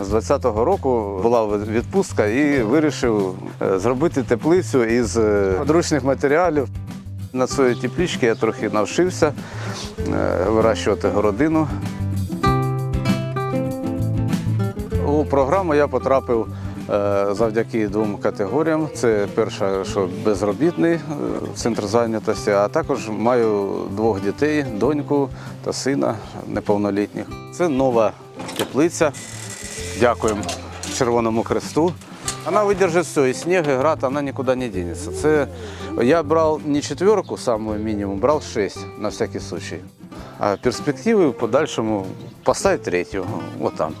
З 20-го року була відпустка і вирішив е, зробити теплицю із е, подручних матеріалів. На своїй теплічці я трохи навчився е, вирощувати городину. У програму я потрапив е, завдяки двом категоріям. Це перша, що безробітний е, центр зайнятості, а також маю двох дітей, доньку та сина неповнолітніх. Це нова теплиця. Дякуємо Червоному Хресту. Вона видержить все, і сніг, і град, вона нікуди не дінеться. Це я брав не четверку, самую мінімум, брав шість на всякий случай. А перспективи в подальшому поставити третю, от там.